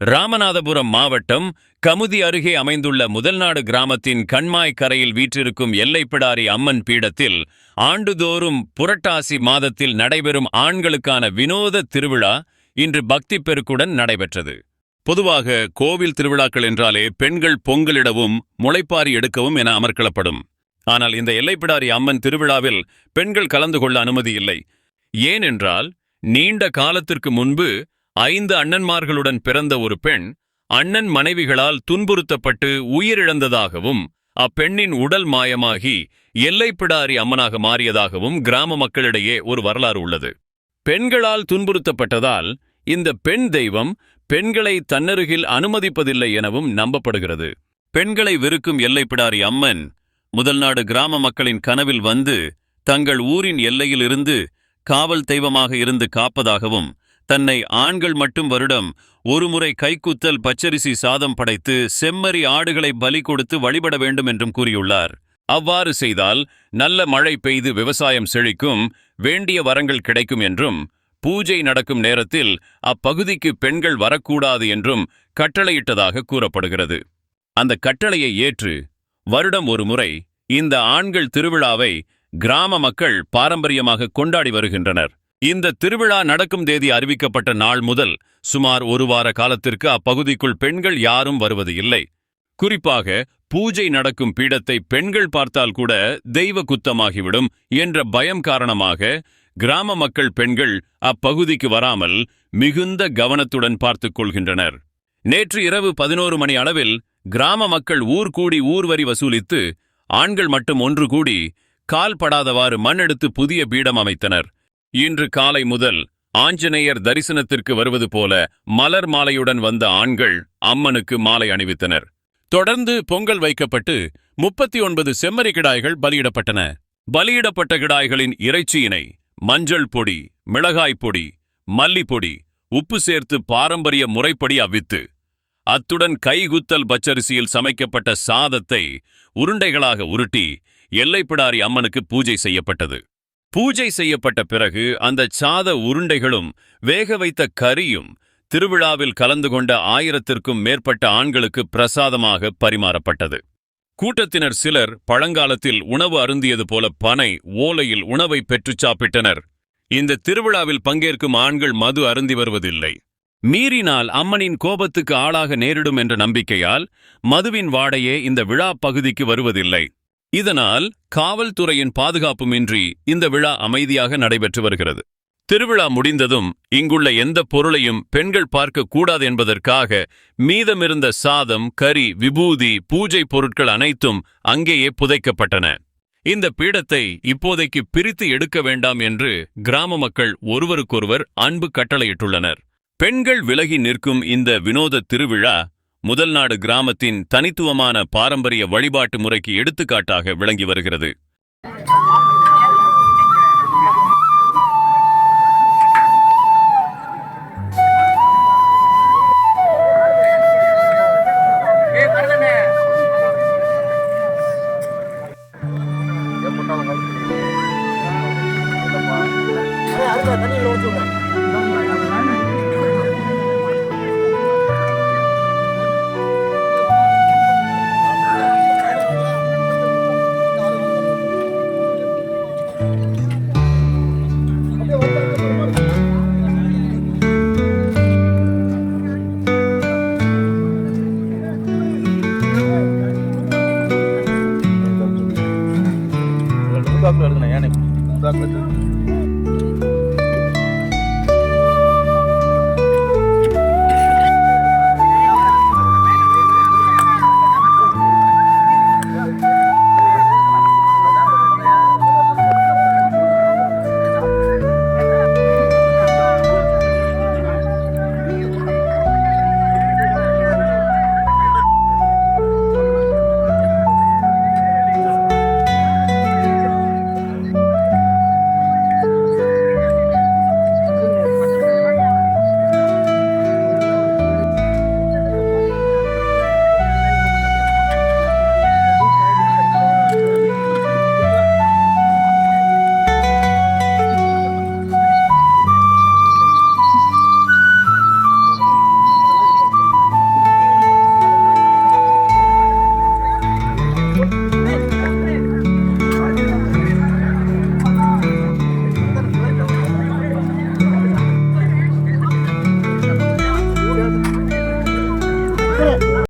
ராமநாதபுரம் மாவட்டம் கமுதி அருகே அமைந்துள்ள முதல்நாடு கிராமத்தின் கண்மாய் கரையில் வீற்றிருக்கும் எல்லைப்பிடாரி அம்மன் பீடத்தில் ஆண்டுதோறும் புரட்டாசி மாதத்தில் நடைபெறும் ஆண்களுக்கான வினோத திருவிழா இன்று பக்தி பெருக்குடன் நடைபெற்றது. பொதுவாக கோவில் திருவிழாக்கள் என்றாலே பெண்கள் பொங்கலிடவும் முளைப்பாரி எடுக்கவும் என அமர்க்களப்படும். ஆனால் இந்த எல்லைப்பிடாரி அம்மன் திருவிழாவில் பெண்கள் கலந்து கொள்ள அனுமதி இல்லை. ஏனென்றால் நீண்ட காலத்திற்கு முன்பு ஐந்து அண்ணன்மார்களுடன் பிறந்த ஒரு பெண் அண்ணன் மனைவிகளால் துன்புறுத்தப்பட்டு உயிரிழந்ததாகவும் அப்பெண்ணின் உடல் மாயமாகி எல்லைப்பிடாரி அம்மனாக மாறியதாகவும் கிராம மக்களிடையே ஒரு வரலாறு உள்ளது. பெண்களால் துன்புறுத்தப்பட்டதால் இந்த பெண் தெய்வம் பெண்களை தன்னருகில் அனுமதிப்பதில்லை எனவும் நம்பப்படுகிறது. பெண்களை வெறுக்கும் எல்லைப்பிடாரி அம்மன் முதல்நாடு கிராம மக்களின் கனவில் வந்து தங்கள் ஊரின் எல்லையிலிருந்து காவல் தெய்வமாக இருந்து காப்பதாகவும் தன்னை ஆண்கள் மட்டும் வருடம் ஒருமுறை கைக்குத்தல் பச்சரிசி சாதம் படைத்து செம்மறி ஆடுகளை பலி கொடுத்து வழிபட வேண்டும் என்றும் கூறியுள்ளார். அவ்வாறு செய்தால் நல்ல மழை பெய்து விவசாயம் செழிக்கும் வேண்டிய வரங்கள் கிடைக்கும் என்றும் பூஜை நடக்கும் நேரத்தில் அப்பகுதிக்கு பெண்கள் வரக்கூடாது என்றும் கட்டளையிட்டதாக கூறப்படுகிறது. அந்த கட்டளையை ஏற்று வருடம் ஒரு முறை இந்த ஆண்கள் திருவிழாவை கிராம மக்கள் பாரம்பரியமாக கொண்டாடி வருகின்றனர். இந்த திருவிழா நடக்கும் தேதி அறிவிக்கப்பட்ட நாள் முதல் சுமார் ஒரு வார காலத்திற்கு அப்பகுதிக்குள் பெண்கள் யாரும் வருவது இல்லை. குறிப்பாக பூஜை நடக்கும் பீடத்தை பெண்கள் பார்த்தால் கூட தெய்வ குத்தமாகிவிடும் என்ற பயம் காரணமாக கிராம மக்கள் பெண்கள் அப்பகுதிக்கு வராமல் மிகுந்த கவனத்துடன் பார்த்துக் கொள்கின்றனர். நேற்று இரவு பதினோரு மணி அளவில் கிராம மக்கள் ஊர் கூடி ஊர்வரி வசூலித்து ஆண்கள் மட்டும் ஒன்று கூடி கால் படாதவாறு மண் எடுத்து புதிய பீடம் அமைத்தனர். இன்று காலை முதல் ஆஞ்சநேயர் தரிசனத்திற்கு வருவது போல மலர் மாலையுடன் வந்த ஆண்கள் அம்மனுக்கு மாலை அணிவித்தனர். தொடர்ந்து பொங்கல் வைக்கப்பட்டு முப்பத்தி ஒன்பது செம்மறி கிடாய்கள் பலியிடப்பட்டன. பலியிடப்பட்ட கிடாய்களின் இறைச்சியினை மஞ்சள் பொடி மிளகாய் பொடி மல்லிப்பொடி உப்பு சேர்த்து பாரம்பரிய முறைப்படி அவித்து அத்துடன் கைகுத்தல் பச்சரிசியில் சமைக்கப்பட்ட சாதத்தை உருண்டைகளாக உருட்டி எல்லைப்பிடாரி அம்மனுக்கு பூஜை செய்யப்பட்டது. பூஜை செய்யப்பட்ட பிறகு அந்த சாத உருண்டைகளும் வேக வைத்த கறியும் திருவிழாவில் கலந்து கொண்ட ஆயிரத்திற்கும் மேற்பட்ட ஆண்களுக்கு பிரசாதமாக பரிமாறப்பட்டது. கூட்டத்தினர் சிலர் பழங்காலத்தில் உணவு அருந்தியது போல பனை ஓலையில் உணவை பெற்றுச் சாப்பிட்டனர். இந்த திருவிழாவில் பங்கேற்கும் ஆண்கள் மது அருந்தி வருவதில்லை. மீறினால் அம்மனின் கோபத்துக்கு ஆளாக நேரிடும் என்ற நம்பிக்கையால் மதுவின் வாடையே இந்த விழா பகுதிக்கு வருவதில்லை. இதனால் காவல்துறையின் பாதுகாப்புமின்றி இந்த விழா அமைதியாக நடைபெற்று வருகிறது. திருவிழா முடிந்ததும் இங்குள்ள எந்த பொருளையும் பெண்கள் பார்க்கக்கூடாது என்பதற்காக மீதமிருந்த சாதம் கறி விபூதி பூஜை பொருட்கள் அனைத்தும் அங்கேயே புதைக்கப்பட்டன. இந்த பீடத்தை இப்போதைக்கு பிரித்து எடுக்க வேண்டாம் என்று கிராம மக்கள் ஒருவருக்கொருவர் அன்பு கட்டளையிட்டுள்ளனர். பெண்கள் விலகி நிற்கும் இந்த வினோத திருவிழா முதல் நாடு கிராமத்தின் தனித்துவமான பாரம்பரிய வழிபாட்டு முறைக்கு எடுத்துக்காட்டாக விளங்கி வருகிறது. தண்ணியில் இருக்குண்ணே 咱们这